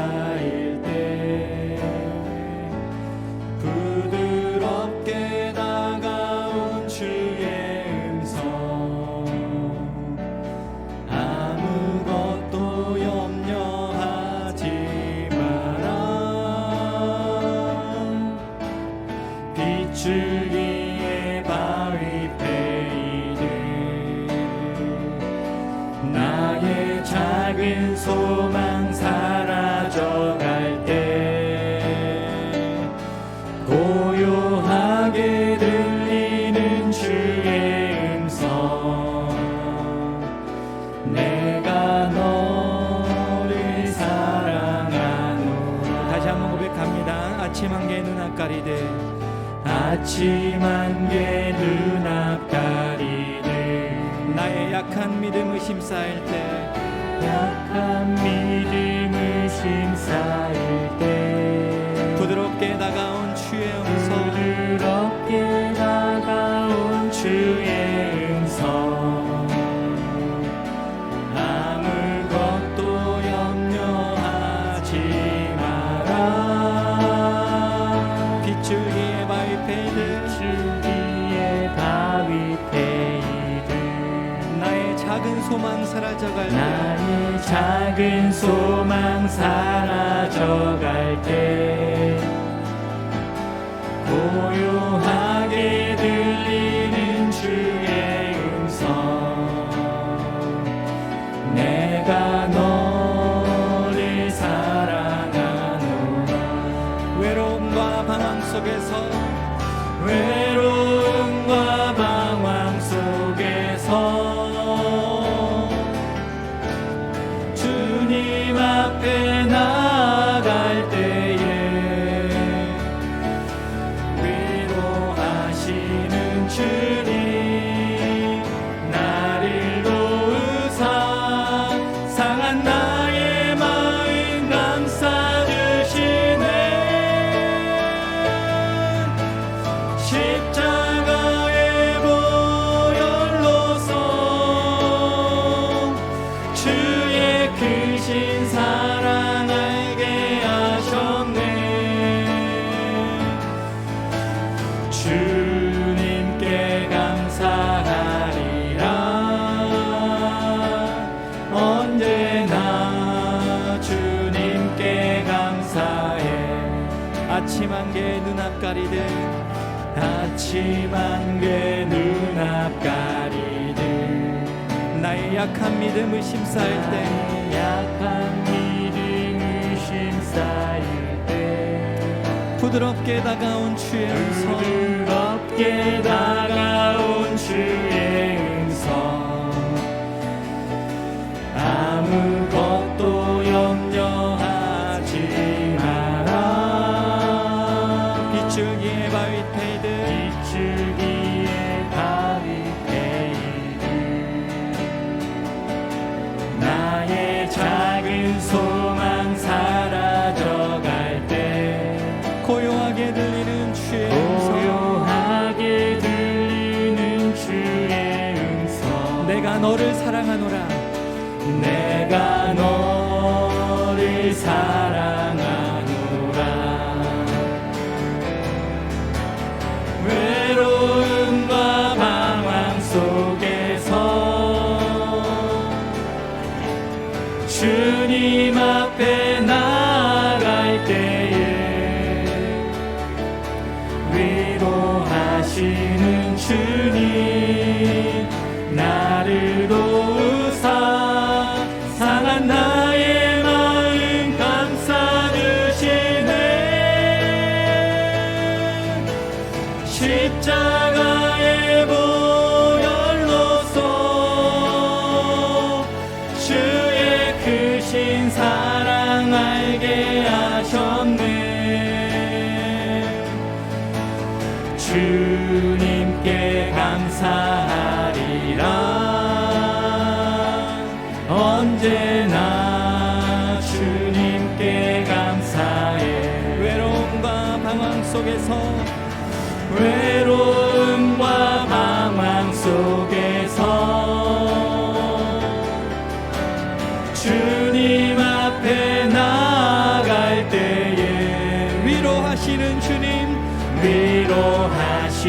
역사일 때 힘쌓일 때 약함이 모든 소망 사라져갈 때 고요하게 들리는 주의 음성. 내가 너를 사랑하노라. 외로움과 방황 속에서 의심한 게 눈앞 가리는 나의 약한 믿음을 심사할 때 약한 믿음을 심사할 때. 부드럽게 다가온 주의 음성. 부드럽게 다가온 주의 음성. 아무것 너를 사랑하노라. 내가 너를 사랑하노라. 외로움과 방황 속에서 주님 앞에 나갈 때에 위로하시는 주님. 나를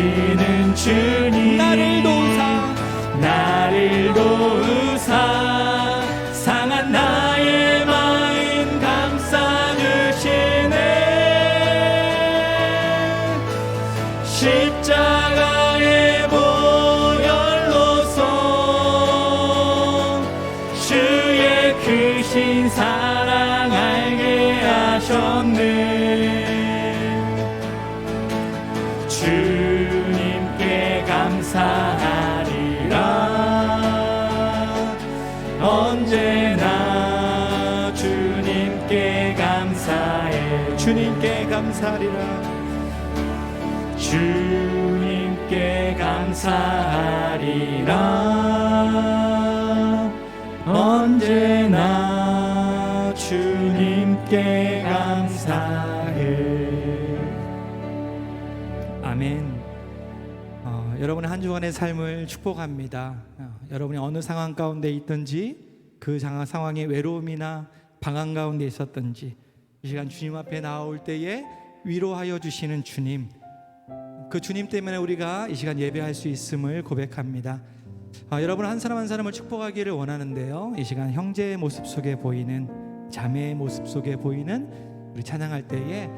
지키는 주. 감사하리라 언제나 주님께 감사해. 아멘. 어, 여러분의 한 주간의 삶을 축복합니다. 어, 여러분이 어느 상황 가운데 있든지 그 상황의 외로움이나 방황 가운데 있었든지 이 시간 주님 앞에 나올 때에 위로하여 주시는 주님 그 주님 때문에 우리가 이 시간 예배할 수 있음을 고백합니다. 아, 여러분 한 사람 한 사람을 축복하기를 원하는데요. 이 시간 형제의 모습 속에 보이는 자매의 모습 속에 보이는 우리 찬양할 때에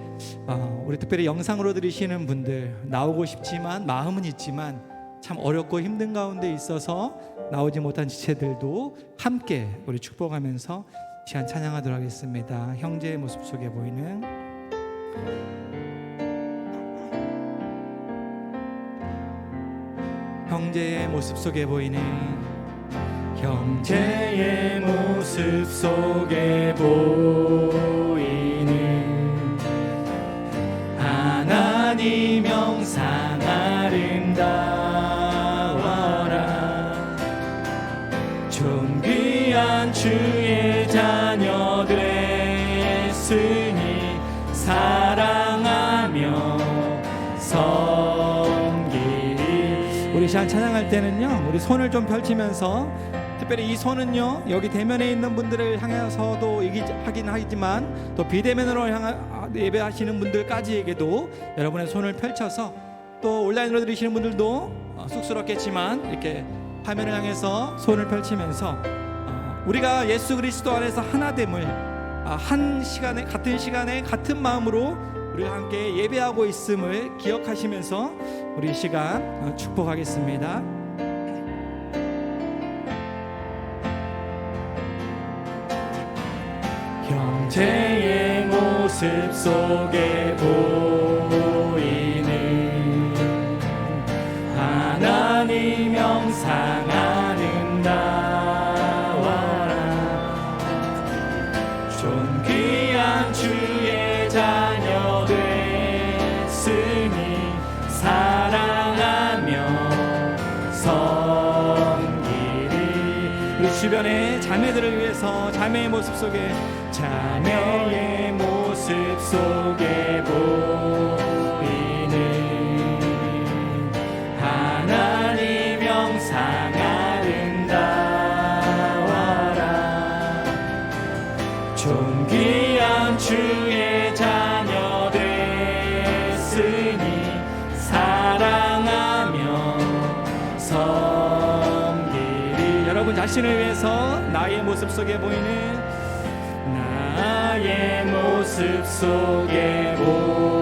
어, 우리 특별히 영상으로 들으시는 분들 나오고 싶지만 마음은 있지만 참 어렵고 힘든 가운데 있어서 나오지 못한 지체들도 함께 우리 축복하면서 이 시간 찬양하도록 하겠습니다. 형제의 모습 속에 보이는 형제의 모습 속에 보이는 형제 형제의 모습 속에 보이는 하나님 영상 찬양할 때는요 우리 손을 좀 펼치면서 특별히 이 손은요 여기 대면에 있는 분들을 향해서도 얘기하긴 하지만 또 비대면으로 향하 예배하시는 분들까지에게도 여러분의 손을 펼쳐서 또 온라인으로 들으시는 분들도 어, 쑥스럽겠지만 이렇게 화면을 향해서 손을 펼치면서 어, 우리가 예수 그리스도 안에서 하나됨을 아, 한 시간에 같은 시간에 같은 마음으로 우리가 함께 예배하고 있음을 기억하시면서 우리 이 시간 어, 축복하겠습니다. 형제의 모습 속에 보 자매의 모습 속에 자녀의 모습 속에 보이는 하나님 영상 아름다워라. 존귀한 주의 자녀 됐으니 자신을 위해서 나의 모습 속에 보이는 나의 모습 속에 보이는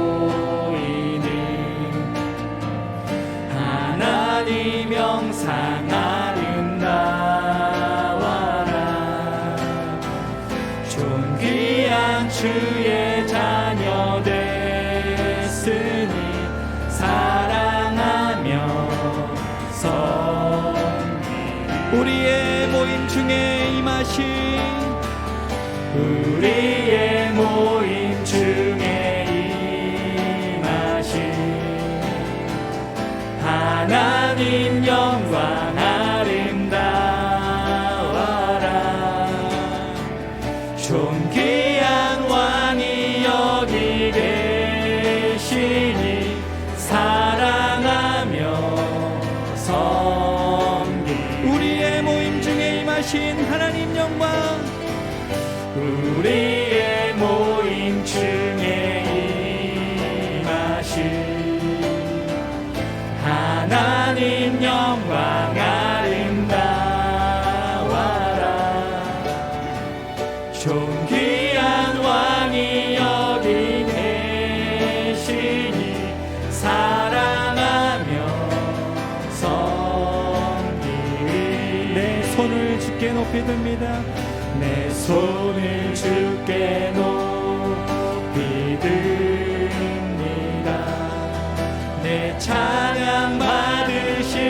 내 찬양 받으실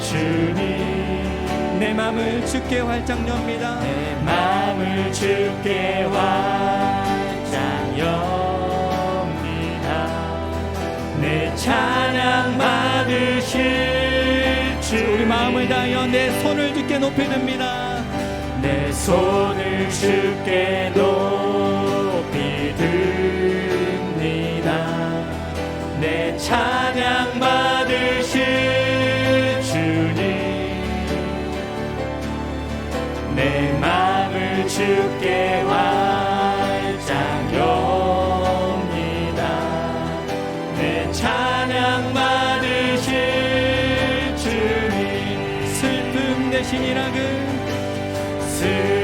주님. 내 마음을 주께 활짝 엽니다. 내 마음을 주께 활짝 엽니다. 내 찬양 받으실 주님 우리 마음을 다하여 내 손을 주께 높이 듭니다. 내 손을 주께 높이 듭니다 찬양 받으실 주님. 내 마음을 주께 활짝 엽니다. 내 찬양 받으실 주님. 슬픔 대신 이라 그 슬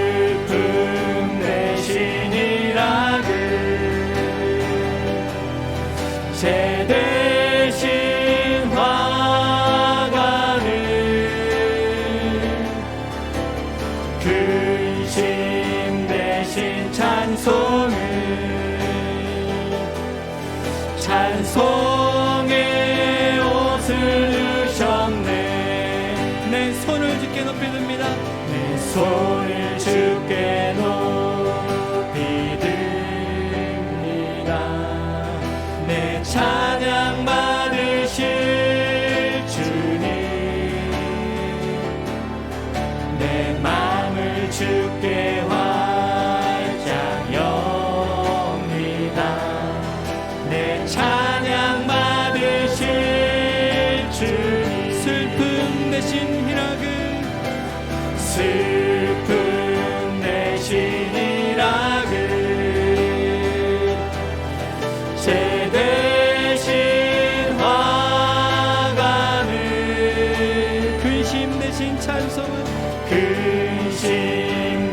슬픔 대신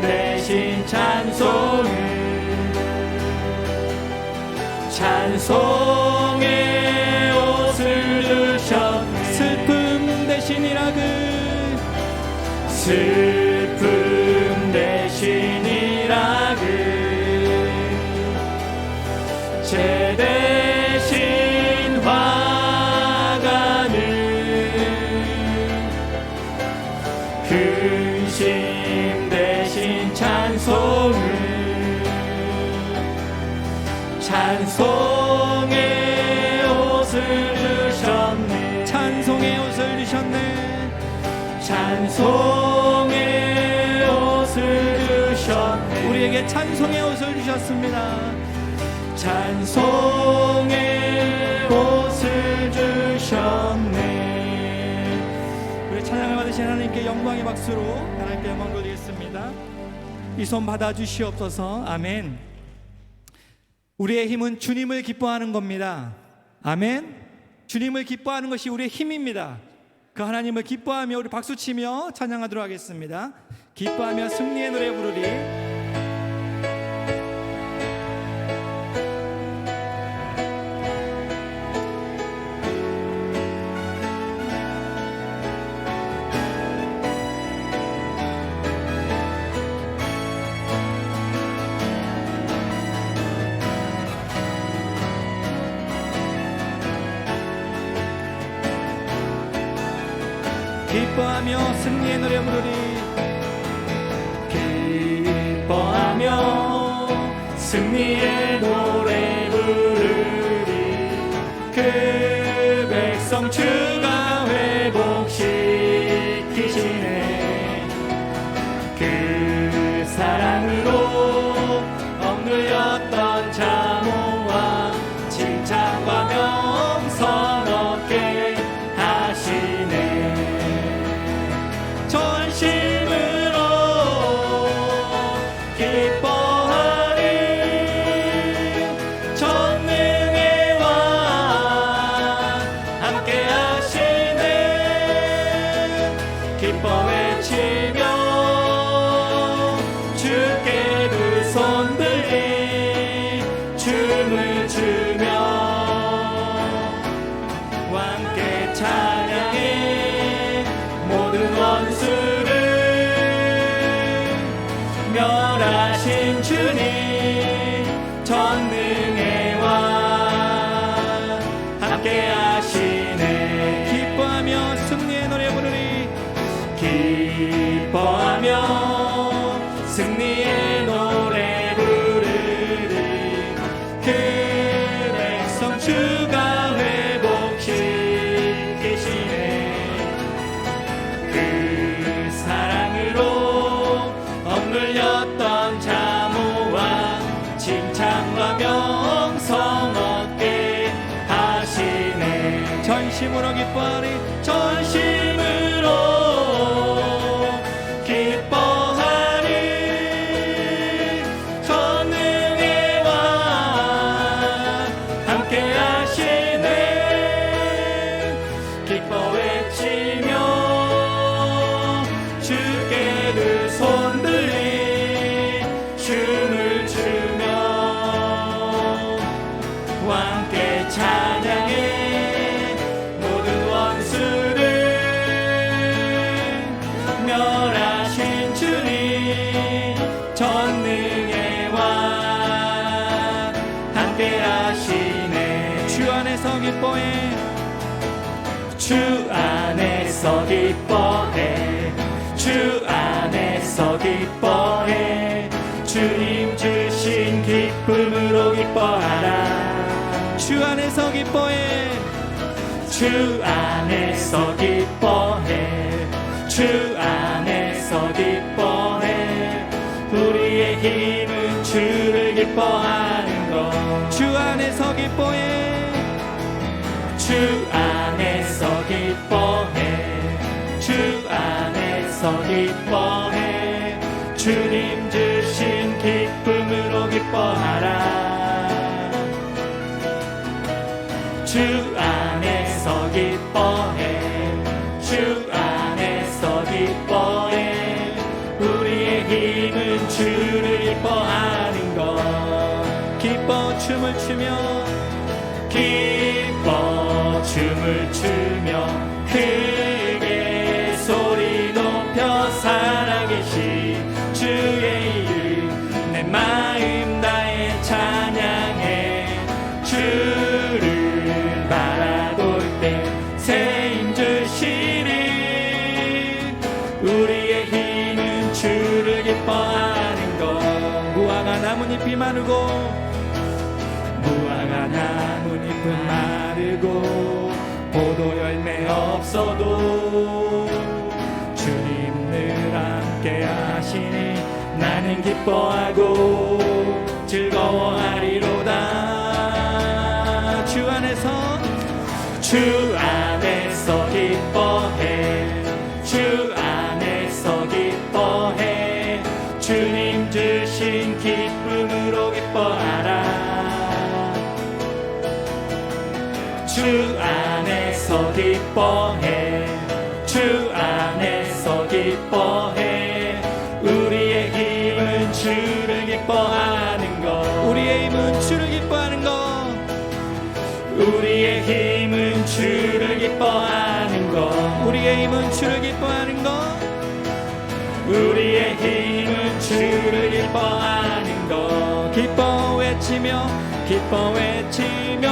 대신 대신 찬송의 옷을 주셨네. 슬픔 대신 이라 그 슬 찬송을 찬송의 옷을 주셨네. 찬송의 옷을 주셨네. 찬송의 옷을 주셨네. 우리에게 찬송의 옷을 주셨습니다. 찬송의 옷을 주셨네. 우리 찬양을 받으신 하나님께 영광의 박수로 하나님께 영광 돌리겠습니다 이 손 받아주시옵소서. 아멘. 우리의 힘은 주님을 기뻐하는 겁니다. 아멘. 주님을 기뻐하는 것이 우리의 힘입니다. 그 하나님을 기뻐하며 우리 박수치며 찬양하도록 하겠습니다. 기뻐하며 승리의 노래 부르리 기뻐하며 승리의 노래 부르리. 기뻐하며 승리의 노래 부르리. 그 백성 주 기뻐 심으로 기뻐하리 전심 전능의 왕 함께 하시네. 주 안에서 기뻐해. 주 안에서 기뻐해. 주 안에서 기뻐해. 주님 주신 기쁨으로 기뻐하라. 주 안에서 기뻐해. 주 안에서 기뻐해. 주 안에서 기뻐하는 것 주 안에서 기뻐해. 주 안에서 기뻐해. 주 안에서 기뻐해. 주님 주신 기쁨으로 기뻐하라. 주 안에서 기뻐해 없어도 주님 늘 함께 하시니 나는 기뻐하고 기뻐하는 것. 우리의 힘은 주를 기뻐하는 것. 우리의 힘은 주를 기뻐하는 것. 기뻐 외치며 기뻐 외치며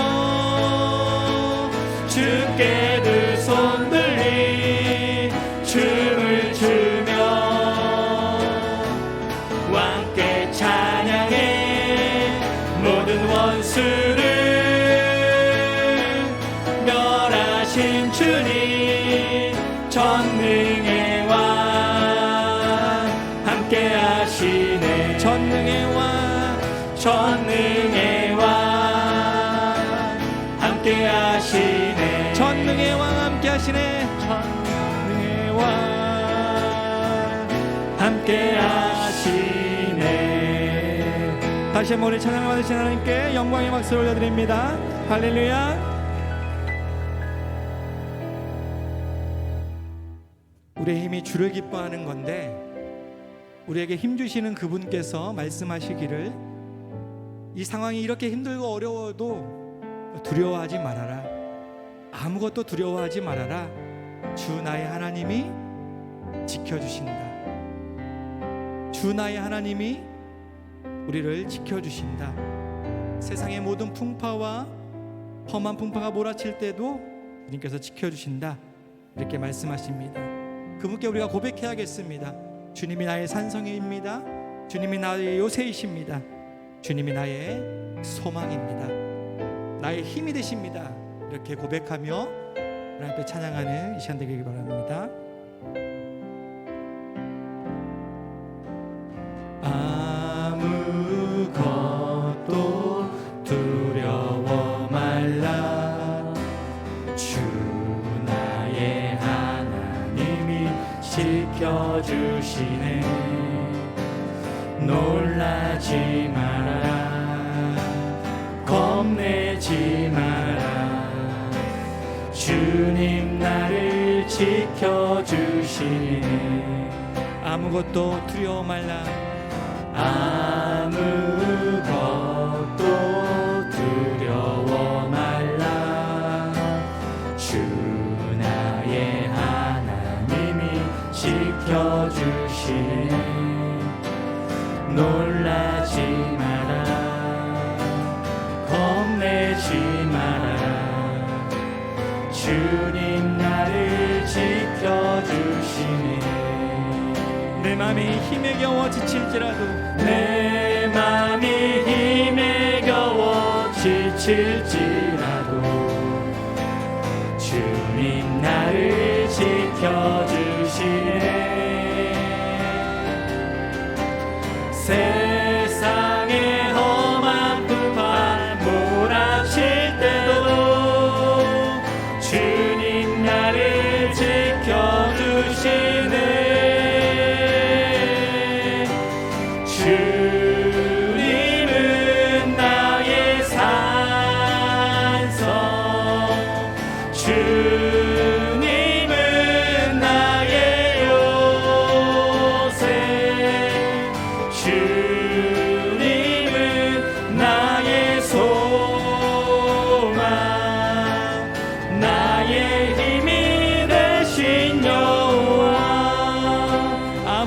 주께 다시 한번 우리 찬양을 받으신 하나님께 영광의 박수를 올려드립니다. 할렐루야. 우리의 힘이 주를 기뻐하는 건데 우리에게 힘 주시는 그분께서 말씀하시기를 이 상황이 이렇게 힘들고 어려워도 두려워하지 말아라. 아무것도 두려워하지 말아라. 주 나의 하나님이 지켜주신다. 주 나의 하나님이 우리를 지켜주신다. 세상의 모든 풍파와 험한 풍파가 몰아칠 때도 주님께서 지켜주신다. 이렇게 말씀하십니다. 그분께 우리가 고백해야겠습니다. 주님이 나의 산성입니다. 주님이 나의 요새이십니다. 주님이 나의 소망입니다. 나의 힘이 되십니다. 이렇게 고백하며 하나님 앞에 찬양하는 이 시간 되길 바랍니다. 아 지켜주시네. 놀라지 마라. 겁내지 마라. 주님 나를 지켜주시네. 아무것도 두려워 말라. 아무것 내 맘이 힘에 겨워 지칠지라도 내 맘이 힘에 겨워 지칠지라도 주님 나를 지켜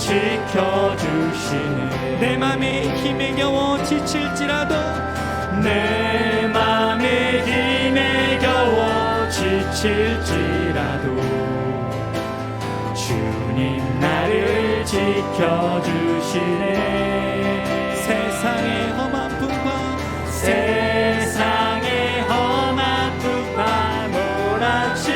지켜주시네. 내 맘이 힘에 겨워 지칠지라도 내 맘에 힘에 겨워 지칠지라도 주님 나를 지켜주시네. 세상의 험한 풍파 세상의 험한 풍파 몰아칠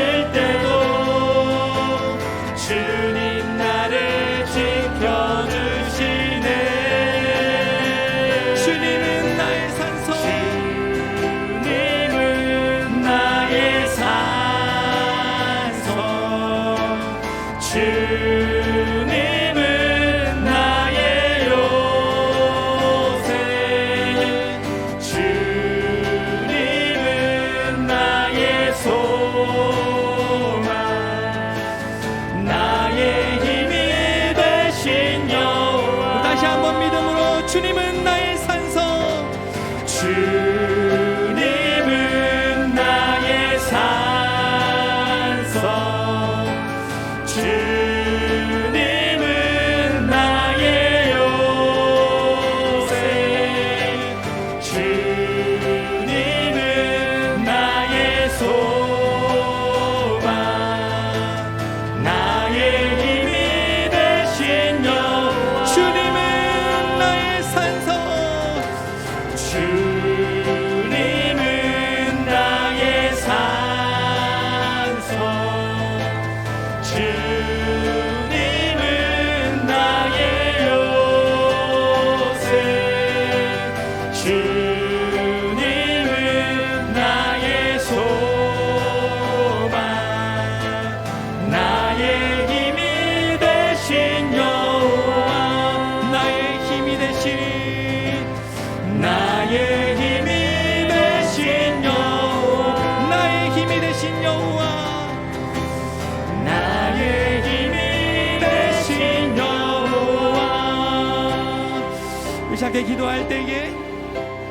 의식하게 기도할 때에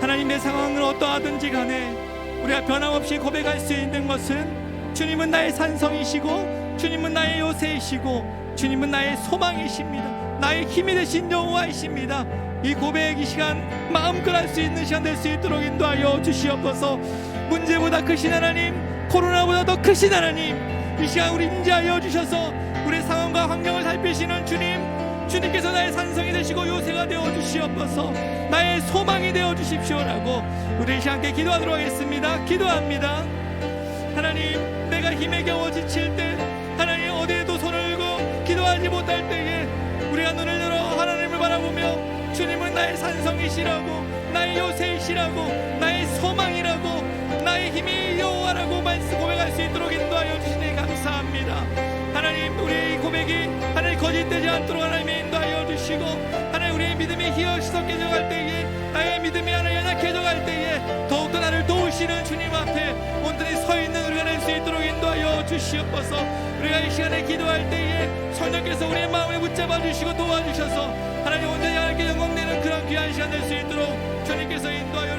하나님 내 상황을 어떠하든지 간에 우리가 변함없이 고백할 수 있는 것은 주님은 나의 산성이시고 주님은 나의 요새이시고 주님은 나의 소망이십니다. 나의 힘이 되신 여호와이십니다. 이 고백 이 시간 마음껏 할 수 있는 시간 될 수 있도록 인도하여 주시옵소서. 문제보다 크신 하나님 코로나보다 더 크신 하나님 이 시간 우리 인자하여 주셔서 우리 상황과 환경을 살피시는 주님 주님께서 나의 산성이 되시고 요새가 되어 주시옵소서. 나의 소망이 되어 주십시오라고 우리 함께 기도하도록 하겠습니다. 기도합니다. 하나님 내가 힘에 겨워 지칠 때 하나님 어디에도 손을 들고 기도하지 못할 때에 우리가 눈을 들어 하나님을 바라보며 주님은 나의 산성이시라고 나의 요새이시라고 나의 소망이라고 나의 힘이 여호와라고 말씀 고백할 수 있도록 인도하여 주시니 감사합니다. 하나님 하나님 거짓되지 않도록 하나님의 인도하여 주시고 하나님 우리의 믿음이 희어시석해져 갈 때에 나의 믿음이 하나 연약해져 갈 때에 더욱더 나를 도우시는 주님 앞에 온전히 서 있는 우리가 될 수 있도록 인도하여 주시옵소서. 우리가 이 시간에 기도할 때에 성령께서 우리의 마음을 붙잡아 주시고 도와주셔서 하나님 온전히 하나님께 영광 내는 그런 귀한 시간 될 수 있도록 주님께서 인도하여